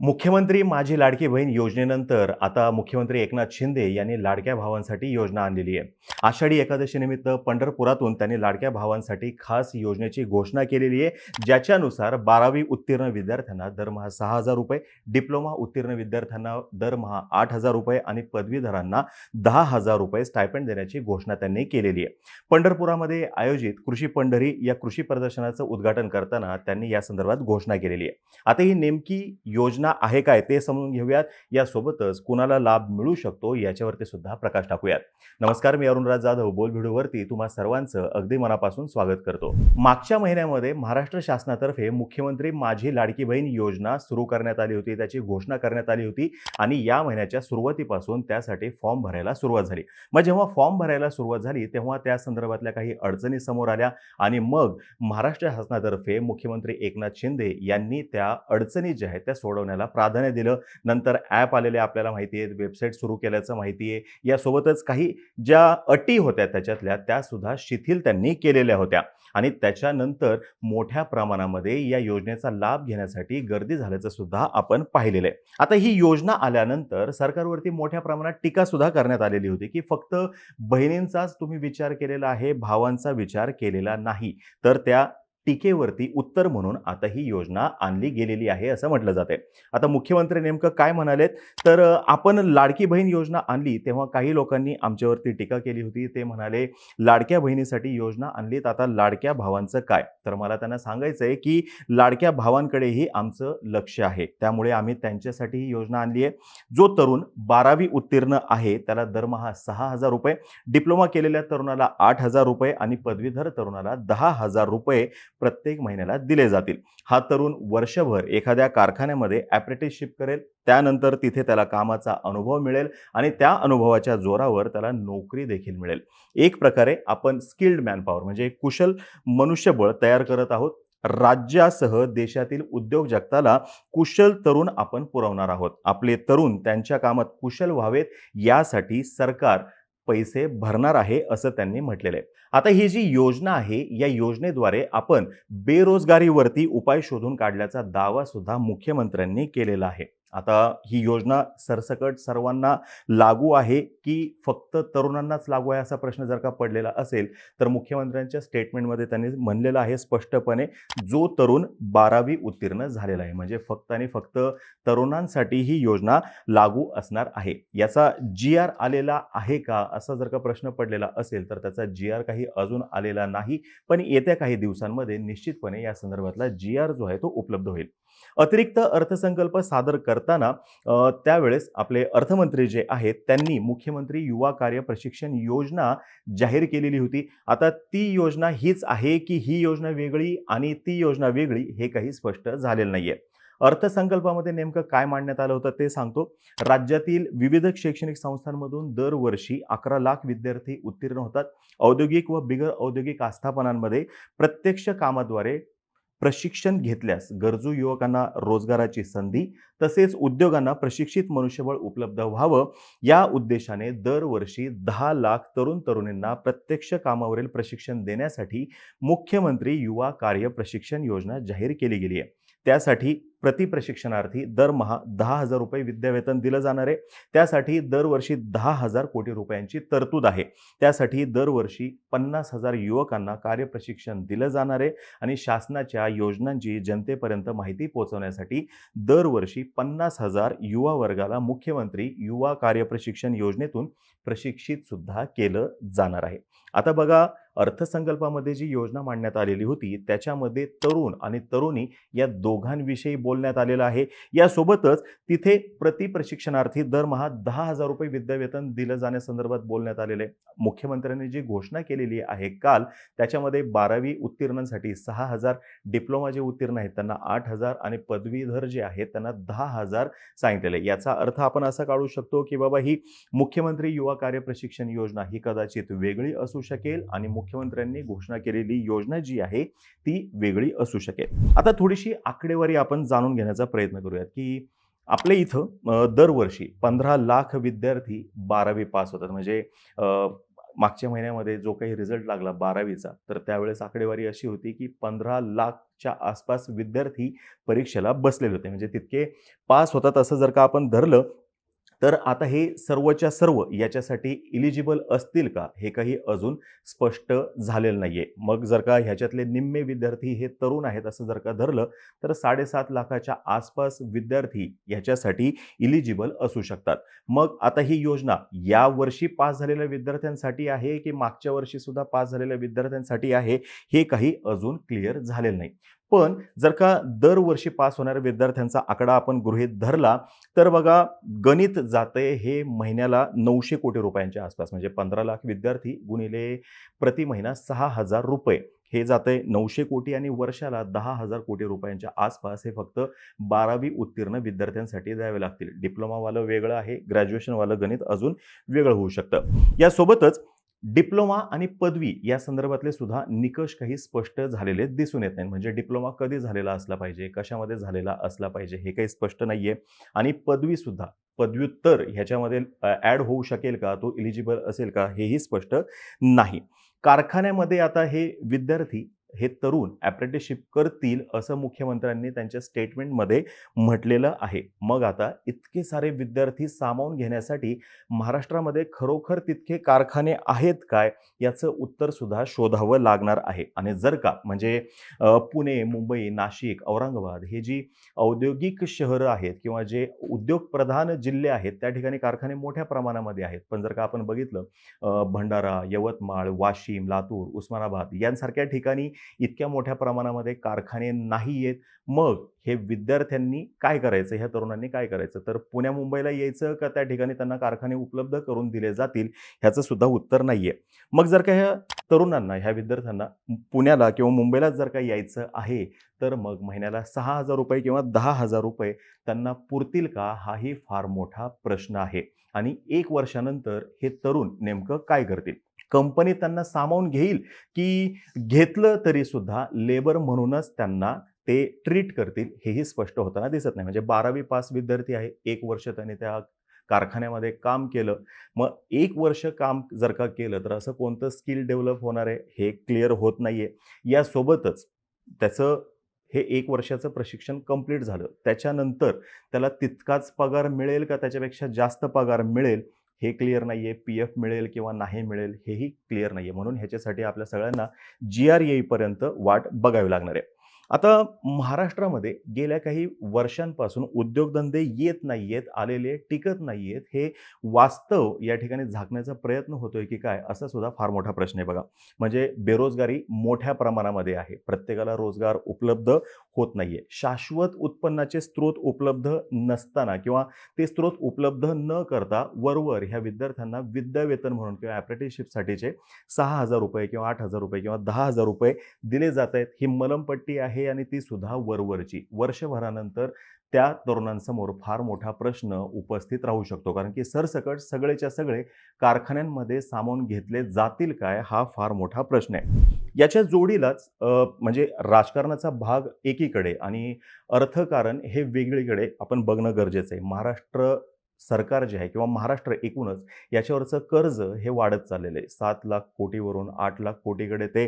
मुख्यमंत्री माझी लाडकी बहीण योजनेनंतर आता मुख्यमंत्री एकनाथ शिंदे यांनी लाडक्या भावांसाठी योजना आणलेली आहे. आषाढी एकादशीनिमित्त पंढरपुरातून त्यांनी लाडक्या भावांसाठी खास योजनेची घोषणा केलेली आहे ज्याच्यानुसार बारावी उत्तीर्ण विद्यार्थ्यांना दरमहा सहा हजार रुपये डिप्लोमा उत्तीर्ण विद्यार्थ्यांना दरमहा आठ हजार रुपये आणि पदवीधरांना दहा हजार रुपये स्टायपेंड देण्याची घोषणा त्यांनी केलेली आहे. पंढरपुरामध्ये आयोजित कृषी पंढरी या कृषी प्रदर्शनाचं उद्घाटन करताना त्यांनी या संदर्भात घोषणा केलेली आहे. आता ही नेमकी योजना आहे काय ते समजून घेऊयात. यासोबतच कुणाला लाभ मिळू शकतो याच्यावरती सुद्धा प्रकाश टाकूयात. नमस्कार मी अरुणराज जाधव बोल व्हिडिओवरती तुम्हा सर्वांचं अगदी मनापासून स्वागत करतो. मागच्या महिन्यामध्ये महाराष्ट्र शासनातर्फे मुख्यमंत्री माझी लाडकी बहीण योजना सुरू करण्यात आली होती त्याची घोषणा करण्यात आली होती आणि या महिन्याच्या सुरुवातीपासून त्यासाठी फॉर्म भरायला सुरुवात झाली. मग जेव्हा फॉर्म भरायला सुरुवात झाली तेव्हा त्या संदर्भातल्या काही अडचणी समोर आल्या आणि मग महाराष्ट्र शासनातर्फे मुख्यमंत्री एकनाथ शिंदे यांनी त्या अडचणी ज्या आहेत त्या करण्याला प्राधान्य दिलं. नंतर ॲप आलेले आपल्याला माहिती आहेत. वेबसाईट सुरू केल्याचं माहिती आहे. यासोबतच काही ज्या अटी होत्या त्याच्यातल्या त्यासुद्धा शिथिल त्यांनी केलेल्या होत्या. आणि त्याच्यानंतर मोठ्या प्रमाणामध्ये या योजनेचा लाभ घेण्यासाठी गर्दी झाल्याचं सुद्धा आपण पाहिलेलं आहे. आता ही योजना आल्यानंतर सरकारवरती मोठ्या प्रमाणात टीका सुद्धा करण्यात आलेली होती की फक्त बहिणींचाच तुम्ही विचार केलेला आहे भावांचा विचार केलेला नाही. तर त्या टीकेवरती उत्तर म्हणून आता ही योजना आणली गेलेली आहे असं म्हटलं जाते आता मुख्यमंत्री नेमकं काय म्हणालेत? तर आपण लाडकी बहीण योजना आणली तेव्हा काही लोकांनी आमच्यावरती टीका केली होती. ते म्हणाले लाडक्या बहिणीसाठी योजना आणलीत. आता लाडक्या भावांचं काय? तर मला त्यांना सांगायचं आहे की लाडक्या भावांकडेही आमचं लक्ष आहे. त्यामुळे आम्ही त्यांच्यासाठी ही योजना आणली आहे. जो तरुण बारावी उत्तीर्ण आहे त्याला दरमहा सहा हजार रुपये डिप्लोमा केलेल्या तरुणाला आठ हजार रुपये आणि पदवीधर तरुणाला दहा हजार रुपये प्रत्येक महिन्याला दिले जातील. हा तरुण वर्षभर एखाद्या कारखान्यामध्ये ॲप्रेंटिसशिप करेल त्यानंतर तिथे त्याला कामाचा अनुभव मिळेल आणि त्या अनुभवाच्या जोरावर त्याला नोकरी देखील मिळेल. एक प्रकारे आपण स्किल्ड मॅनपॉवर म्हणजे कुशल मनुष्यबळ तयार करत आहोत. राज्यासह देशातील उद्योग जगताला कुशल तरुण आपण पुरवणार आहोत. आपले तरुण त्यांच्या कामात कुशल व्हावेत यासाठी सरकार पैसे भरणार आहे असं त्यांनी म्हटलेलं आहे. आता ही जी योजना आहे या योजनेद्वारे आपण बेरोजगारीवरती उपाय शोधून काढल्याचा दावा सुद्धा मुख्यमंत्र्यांनी केलेला आहे. आता ही योजना सरसकट सर्वांना लागू आहे की फक्त तरुणांनाच लागू आहे असा प्रश्न जर का पडलेला असेल तर मुख्यमंत्र्यांच्या स्टेटमेंटमध्ये त्यांनी म्हणलेलं आहे स्पष्टपणे जो तरुण बारावी उत्तीर्ण झालेला आहे म्हणजे फक्त आणि फक्त तरुणांसाठी ही योजना लागू असणार आहे. याचा जी आर आलेला आहे का असा जर का प्रश्न पडलेला असेल तर त्याचा जी आर काही अजून आलेला नाही पण येत्या काही दिवसांमध्ये निश्चितपणे या संदर्भातला जी आर जो आहे तो उपलब्ध होईल. अतिरिक्त अर्थसंकल्प सादर करताना त्यावेळेस आपले अर्थमंत्री जे आहेत त्यांनी मुख्यमंत्री युवा कार्य प्रशिक्षण योजना जाहीर केलेली होती. आता ती योजना हीच आहे की ही योजना वेगळी आणि ती योजना वेगळी हे काही स्पष्ट झालेलं नाहीये. अर्थसंकल्पामध्ये नेमकं काय मांडण्यात आलं होतं ते सांगतो. राज्यातील विविध शैक्षणिक संस्थांमधून दरवर्षी अकरा लाख विद्यार्थी उत्तीर्ण होतात. औद्योगिक व बिगर औद्योगिक आस्थापनांमध्ये प्रत्यक्ष कामाद्वारे प्रशिक्षण घेतल्यास गरजू युवकांना रोजगाराची संधी तसेच उद्योगांना प्रशिक्षित मनुष्यबळ उपलब्ध व्हावं. या उद्देशाने दरवर्षी दहा लाख तरुण तरुणींना प्रत्यक्ष कामावरील प्रशिक्षण देण्यासाठी मुख्यमंत्री युवा कार्य प्रशिक्षण योजना जाहीर केली गेली आहे. त्यासाठी प्रति प्रशिक्षणार्थी दरमहा दहा हजार रुपये विद्यावेतन दिलं जाणार आहे. त्यासाठी दरवर्षी दहा हजार कोटी रुपयांची तरतूद आहे. त्यासाठी दरवर्षी पन्नास हजार युवकांना कार्यप्रशिक्षण दिलं जाणार आहे आणि शासनाच्या योजनांची जनतेपर्यंत माहिती पोहोचवण्यासाठी दरवर्षी पन्नास हजार युवा वर्गाला मुख्यमंत्री युवा कार्यप्रशिक्षण योजनेतून प्रशिक्षित सुद्धा केलं जाणार आहे. आता बघा अर्थसंकल्पामध्ये जी योजना मांडण्यात आलेली होती त्याच्यामध्ये तरुण आणि तरुणी या दोघांविषयी बोलण्यात आलेलं आहे यासोबतच तिथे प्रति प्रशिक्षणार्थी दरमहा दहा हजार रुपये विद्यावेतन दिलं जाण्यासंदर्भात बोलण्यात आलेलं आहे मुख्यमंत्र्यांनी जी घोषणा केलेली आहे काल त्याच्यामध्ये बारावी उत्तीर्णांसाठी सहा हजार डिप्लोमा जे उत्तीर्ण आहेत त्यांना आठ हजार आणि पदवीधर जे आहेत त्यांना दहा हजार सांगितलेले आहे. याचा अर्थ आपण असा काढू शकतो की बाबा ही मुख्यमंत्री युवा कार्य प्रशिक्षण योजना ही कदाचित वेगळी असू शकेल आणि मुख्यमंत्र्यांनी घोषणा केलेली योजना जी आहे ती वेगळी असू शकेल. आता थोडीशी आकडेवारी आपण जाणून घेण्याचा प्रयत्न करूयात की आपल्या इथं दरवर्षी पंधरा लाख विद्यार्थी बारावी पास होतात. म्हणजे मागच्या महिन्यामध्ये जो काही रिझल्ट लागला बारावीचा तर त्यावेळेस आकडेवारी अशी होती की पंधरा लाखच्या आसपास विद्यार्थी परीक्षेला बसलेले होते. म्हणजे तितके पास होतात असं जर का आपण धरलं तर आता हे सर्वच्या सर्व याच्यासाठी इलिजिबल असतील का? हे काही अजून स्पष्ट झालेलं नाही आहे मग जर का ह्याच्यातले निम्मे विद्यार्थी हे तरुण आहेत असं जर का धरलं तर साडेसात लाखाच्या आसपास विद्यार्थी ह्याच्यासाठी इलिजिबल असू शकतात. मग आता ही योजना या वर्षी पास झालेल्या विद्यार्थ्यांसाठी आहे की मागच्या वर्षी सुद्धा पास झालेल्या विद्यार्थ्यांसाठी आहे हे काही अजून क्लिअर झालेलं नाही. पण जर का दरवर्षी पास होणाऱ्या विद्यार्थ्यांचा आकडा आपण गृहीत धरला तर बघा गणित जाते हे महिन्याला नऊशे कोटी रुपयांच्या आसपास म्हणजे पंधरा लाख विद्यार्थी गुणिले प्रति महिना सहा हजार रुपये. हे जाते नऊशे कोटी आणि वर्षाला दहा हजार कोटी रुपयांच्या आसपास हे फक्त बारावी उत्तीर्ण विद्यार्थ्यांसाठी द्यावे लागतील. डिप्लोमावालं वेगळं आहे ग्रॅज्युएशनवालं गणित अजून वेगळं होऊ शकतं. यासोबतच डिप्लोमा आणि पदवी या संदर्भातले सुद्धा निकष काही स्पष्ट झालेले दिसून येत नाही म्हणजे डिप्लोमा कधी झालेला असला पाहिजे कशामध्ये झालेला असला पाहिजे हे काही स्पष्ट नाहीये. आणि पदवी सुद्धा पदव्युत्तर ह्याच्यामध्ये ॲड होऊ शकेल का तो इलिजिबल असेल का हेही स्पष्ट नाही. कारखान्यामध्ये आता हे विद्यार्थी हे तरुण अप्रेंटिसशिप करतील असं मुख्यमंत्र्यांनी त्यांच्या स्टेटमेंटमध्ये म्हटलेलं आहे. मग आता इतके सारे विद्यार्थी सामावून घेण्यासाठी महाराष्ट्रामध्ये खरोखर तितके कारखाने आहेत काय याचं उत्तर सुद्धा शोधावं लागणार आहे. आणि जर का म्हणजे पुणे मुंबई नाशिक औरंगाबाद हे जी औद्योगिक शहरं आहेत किंवा जे उद्योगप्रधान जिल्हे आहेत त्या ठिकाणी कारखाने मोठ्या प्रमाणामध्ये आहेत. पण जर का आपण बघितलं भंडारा यवतमाळ वाशिम लातूर उस्मानाबाद यांसारख्या ठिकाणी इतक्या मोठ्या प्रमाणामध्ये कारखाने नाही आहेत मग हे विद्यार्थ्यांनी काय करायचं? ह्या तरुणांनी काय करायचं? तर पुण्या मुंबईला यायचं का त्या ठिकाणी त्यांना कारखाने उपलब्ध करून दिले जातील? ह्याचं सुद्धा उत्तर आहे मग जर का ह्या तरुणांना ह्या विद्यार्थ्यांना पुण्याला किंवा मुंबईला जर का यायचं आहे तर मग महिन्याला सहा हजार रुपये किंवा दहा हजार रुपये त्यांना पुरतील का? हाही फार मोठा प्रश्न आहे. आणि एक वर्षानंतर हे तरुण नेमकं काय करतील? कंपनी त्यांना सामावून घेईल की घेतलं तरी सुद्धा लेबर म्हणूनच त्यांना ते ट्रीट करतील हेही स्पष्ट होताना दिसत नाही. म्हणजे बारावी पास विद्यार्थी आहे एक वर्ष त्याने त्या कारखान्यामध्ये काम केलं. मग एक वर्ष काम जर का केलं तर असं कोणतं स्किल डेव्हलप होणार आहे हे क्लिअर होत नाही आहे यासोबतच त्याचं हे एक वर्षाचं प्रशिक्षण कंप्लीट झालं. त्याच्यानंतर त्याला तितकाच पगार मिळेल का? त्याच्यापेक्षा जास्त पगार मिळेल? हे क्लिअर नाही आहे पी एफ मिळेल किंवा नाही मिळेल हेही क्लिअर नाही आहे म्हणून ह्याच्यासाठी आपल्या सगळ्यांना जी आर येईपर्यंत वाट बघावी लागणार आहे. आता महाराष्ट्रामध्ये गेल्या काही वर्षांपासून उद्योगधंदे येत नाही आहेत आलेले टिकत नाही आहेत हे वास्तव या ठिकाणी झाकण्याचा प्रयत्न होतोय की काय असा सुद्धा फार मोठा प्रश्न आहे बघा. म्हणजे बेरोजगारी मोठ्या प्रमाणामध्ये आहे. प्रत्येकाला रोजगार उपलब्ध होत नाहीये. शाश्वत उत्पन्नाचे स्रोत उपलब्ध नसताना किंवा ते स्रोत उपलब्ध न करता वरवर ह्या विद्यार्थ्यांना विद्यावेतन म्हणून किंवा अप्रेंटिसशिपसाठीचे सहा हजार रुपये किंवा आठ हजार रुपये किंवा दहा हजार रुपये दिले जात आहेत. ही मलमपट्टी आहे. आणि ती सुद्धा वरवरची. वर्षभरानंतर त्या तरुणांसमोर फार मोठा प्रश्न उपस्थित राहू शकतो. कारण की सरसकट सगळेच्या सगळे कारखान्यांमध्ये सामावून घेतले जातील काय हा फार मोठा प्रश्न आहे. याच्या जोडीलाच म्हणजे राजकारणाचा भाग एकीकडे आणि अर्थकारण हे वेगळीकडे आपण बघणं गरजेचं आहे. महाराष्ट्र सरकार जे आहे किंवा महाराष्ट्र एकूणच याच्यावरचं कर्ज हे वाढत चाललेलं आहे. सात लाख कोटीवरून आठ लाख कोटीकडे ते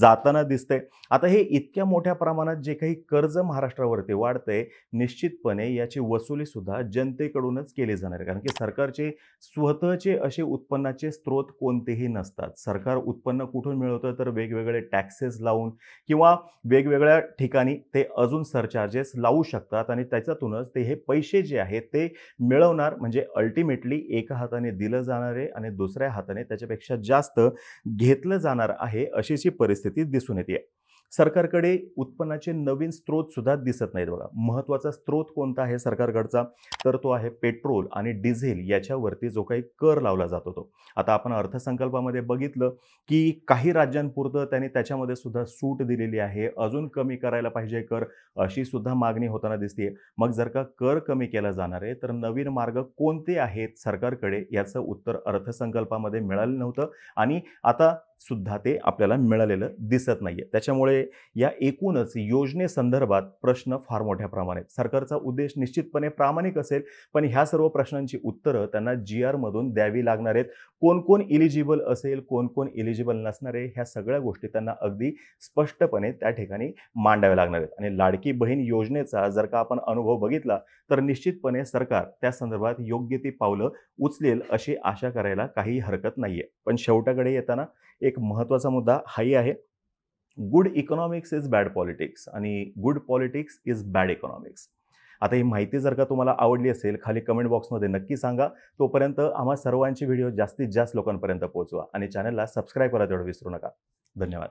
जाताना दिसतंय. आता हे इतक्या मोठ्या प्रमाणात जे काही कर्ज महाराष्ट्रावरती वाढतंय निश्चितपणे याची वसुली सुद्धा जनतेकडूनच केली जाणार आहे. कारण की सरकारचे स्वतःचे असे उत्पन्नाचे स्रोत कोणतेही नसतात. सरकार उत्पन्न कुठून मिळवतं? तर वेगवेगळे टॅक्सेस लावून किंवा वेगवेगळ्या ठिकाणी ते अजून सरचार्जेस लावू शकतात आणि त्याच्यातूनच ते हे पैसे जे आहेत ते मिळवणार म्हणजे अल्टिमेटली एका हाताने दिलं जाणार आहे आणि दुसऱ्या हाताने त्याच्यापेक्षा जास्त घेतलं जाणार आहे अशीची परिस्थिती दिसून येते. सरकारकडे उत्पन्नाचे नवीन स्रोत सुद्धा दिसत नाहीत बघा. महत्त्वाचा स्रोत कोणता आहे सरकारकडचा? तर तो आहे पेट्रोल आणि डिझेल याच्यावरती जो काही कर लावला जात होतो. आता आपण अर्थसंकल्पामध्ये बघितलं की काही राज्यांपुरतं त्यांनी त्याच्यामध्ये सुद्धा सूट दिलेली आहे. अजून कमी करायला पाहिजे कर अशी सुद्धा मागणी होताना दिसते मग जर का कर कमी केला जाणार आहे तर नवीन मार्ग कोणते आहेत सरकारकडे? याचं उत्तर अर्थसंकल्पामध्ये मिळालं नव्हतं. आणि आता सुद्धा ते आपल्याला मिळालेलं दिसत नाहीये त्याच्यामुळे या एकूणच योजनेसंदर्भात प्रश्न फार मोठ्या प्रमाणात सरकारचा उद्देश निश्चितपणे प्रामाणिक असेल, पण ह्या सर्व प्रश्नांची उत्तरं त्यांना जी-आरमधून द्यावी लागणार आहेत. कोण-कोण इलिजिबल असेल, कोण-कोण इलिजिबल नसणार आहे, ह्या सगळ्या गोष्टी त्यांना अगदी स्पष्टपणे त्या ठिकाणी मांडाव्या लागणार आहेत. आणि लाडकी बहीण योजनेचा जर का आपण अनुभव बघितला, तर निश्चितपणे सरकार त्या संदर्भात योग्य ती पावलं उचलेल अशी आशा करायला काही हरकत नाही आहे पण शेवटाकडे येताना एक महत्त्वाचा मुद्दा हाही आहे. Good economics is bad politics आणि good politics is bad economics. आता ही माहिती जर का तुम्हाला आवडली असेल, खाली कमेंट बॉक्समध्ये नक्की सांगा. तोपर्यंत आम्हा सर्वांची व्हिडिओ जास्तीत जास्त लोकांपर्यंत पोहोचवा आणि चॅनलला सबस्क्राईब करा तेवढं विसरू नका. धन्यवाद.